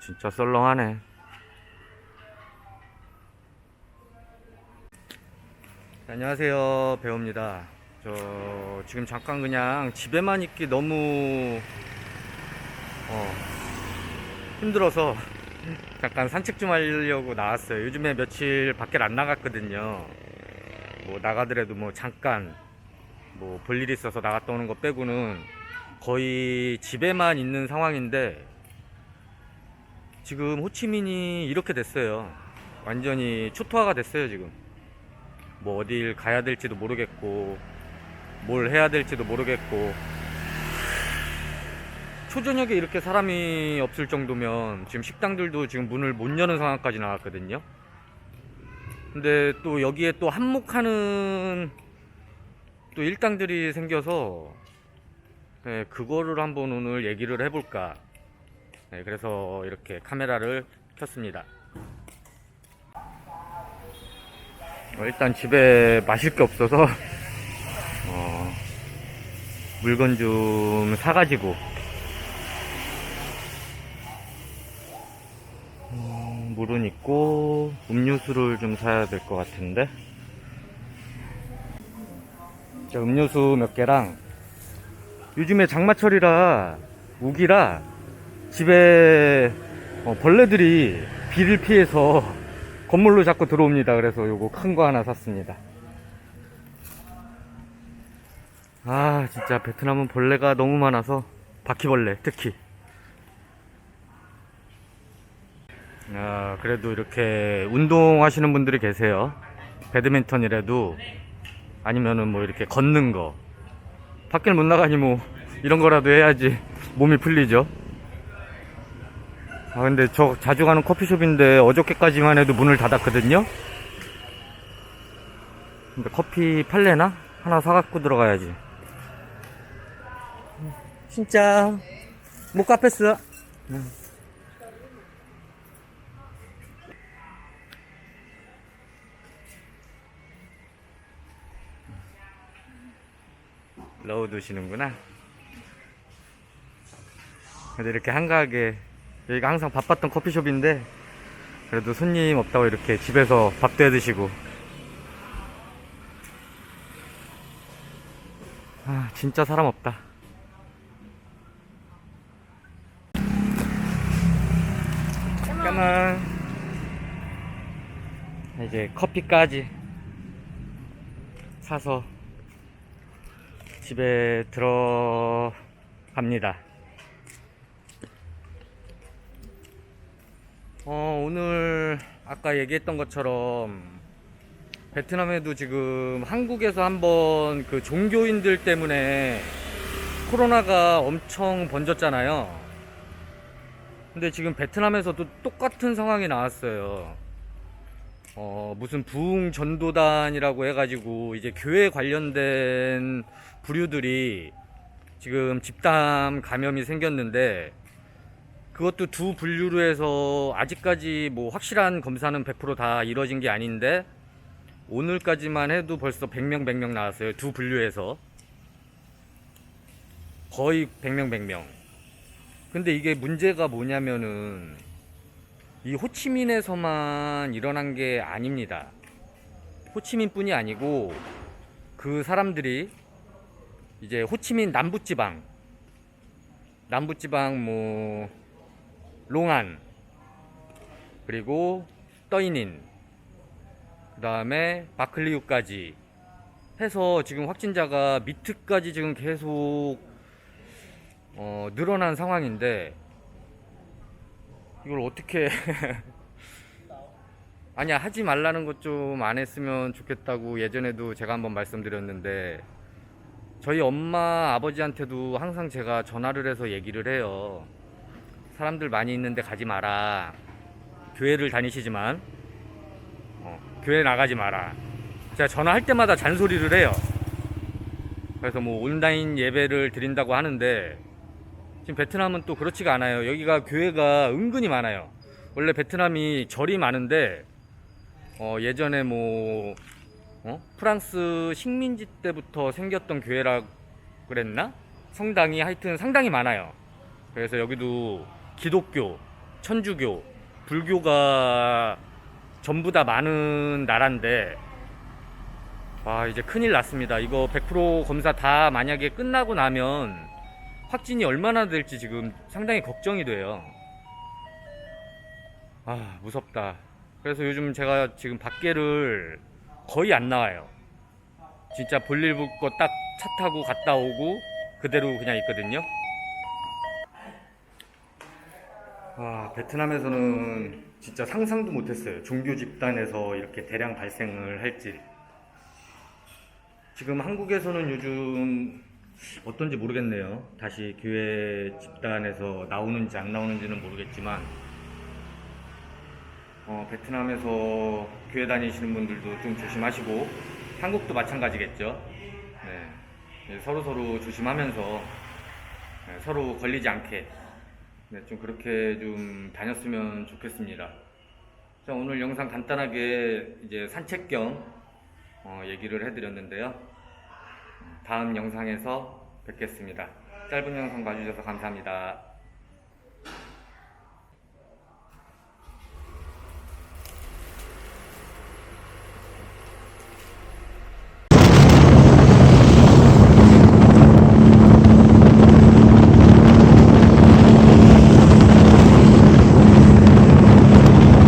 진짜 썰렁하네. 네, 안녕하세요. 배우입니다. 저 지금 잠깐 그냥 집에만 있기 너무 어, 힘들어서 잠깐 산책 좀 하려고 나왔어요. 요즘에 며칠 밖에 안 나갔거든요. 뭐 나가더라도 뭐 잠깐 뭐 볼 일이 있어서 나갔다 오는 거 빼고는 거의 집에만 있는 상황인데 지금 호치민이 이렇게 됐어요. 완전히 초토화가 됐어요, 지금. 뭐 어딜 가야 될지도 모르겠고 뭘 해야 될지도 모르겠고 초저녁에 이렇게 사람이 없을 정도면 지금 식당들도 지금 문을 못 여는 상황까지 나왔거든요. 근데 또 여기에 또 한몫하는 또 일당들이 생겨서 네, 그거를 한번 오늘 얘기를 해볼까. 네, 그래서 이렇게 카메라를 켰습니다. 어, 일단 집에 마실 게 없어서 어, 물건 좀 사가지고 음, 물은 있고 음료수를 좀 사야 될 것 같은데 자, 음료수 몇 개랑 요즘에 장마철이라 우기라 집에 어, 벌레들이 비를 피해서 건물로 자꾸 들어옵니다. 그래서 요거 큰 거 하나 샀습니다. 아, 진짜 베트남은 벌레가 너무 많아서 바퀴벌레 특히. 아, 그래도 이렇게 운동하시는 분들이 계세요. 배드민턴이라도 아니면은 뭐 이렇게 걷는 거. 밖을 못 나가니 뭐 이런 거라도 해야지 몸이 풀리죠. 아 근데 저 자주 가는 커피숍인데 어저께까지만 해도 문을 닫았거든요. 근데 커피 팔래나? 하나 사갖고 들어가야지. 진짜 못 갚았어. 넣어 두시는구나. 근데 이렇게 한가하게 여기가 항상 바빴던 커피숍인데 그래도 손님 없다고 이렇게 집에서 밥도 해 드시고. 아 진짜 사람 없다. 잠깐만. 이제 커피까지 사서 집에 들어갑니다 어, 오늘 아까 얘기했던 것처럼 베트남에도 지금 한국에서 한번 그 종교인들 때문에 코로나가 엄청 번졌잖아요. 근데 지금 베트남에서도 똑같은 상황이 나왔어요. 어, 무슨 부흥 전도단이라고 해가지고 이제 교회 관련된 부류들이 지금 집단 감염이 생겼는데 그것도 두 분류로 해서 아직까지 뭐 확실한 검사는 100%다 이뤄진 게 아닌데 오늘까지만 해도 벌써 100명 100명 나왔어요. 두 분류에서 거의 100명 100명. 근데 이게 문제가 뭐냐면은 이 호치민에서만 일어난 게 아닙니다. 호치민뿐이 아니고 그 사람들이 이제 호치민 남부 지방 남부 지방 뭐 롱안 그리고 떠이닌 그 다음에 바클리우까지 해서 지금 확진자가 미트까지 지금 계속 어, 늘어난 상황인데 이걸 어떻게 아니야 하지 말라는 것 좀 안 했으면 좋겠다고 예전에도 제가 한번 말씀드렸는데 저희 엄마 아버지한테도 항상 제가 전화를 해서 얘기를 해요. 사람들 많이 있는데 가지 마라. 교회를 다니시지만 어, 교회 나가지 마라. 제가 전화할 때마다 잔소리를 해요. 그래서 뭐 온라인 예배를 드린다고 하는데 지금 베트남은 또 그렇지가 않아요. 여기가 교회가 은근히 많아요. 원래 베트남이 절이 많은데 어, 예전에 뭐 어? 프랑스 식민지 때부터 생겼던 교회라 그랬나? 성당이 하여튼 상당히 많아요. 그래서 여기도 기독교 천주교, 불교가 전부 다 많은 나라인데 와 이제 큰일 났습니다. 이거 100% 검사 다 만약에 끝나고 나면 확진이 얼마나 될지 지금 상당히 걱정이 돼요. 아 무섭다. 그래서 요즘 제가 지금 밖에를 거의 안 나와요. 진짜 볼일 붙고 딱차 타고 갔다 오고 그대로 그냥 있거든요. 와, 베트남에서는 진짜 상상도 못했어요. 종교 집단에서 이렇게 대량 발생을 할지. 지금 한국에서는 요즘 어떤지 모르겠네요. 다시 교회 집단에서 나오는지 안 나오는지는 모르겠지만, 어, 베트남에서 교회 다니시는 분들도 좀 조심하시고, 한국도 마찬가지겠죠. 네. 서로 서로 조심하면서 네, 서로 걸리지 않게 네, 좀 그렇게 좀 다녔으면 좋겠습니다. 자, 오늘 영상 간단하게 이제 산책 겸 어, 얘기를 해드렸는데요. 다음 영상에서 뵙겠습니다. 짧은 영상 봐주셔서 감사합니다.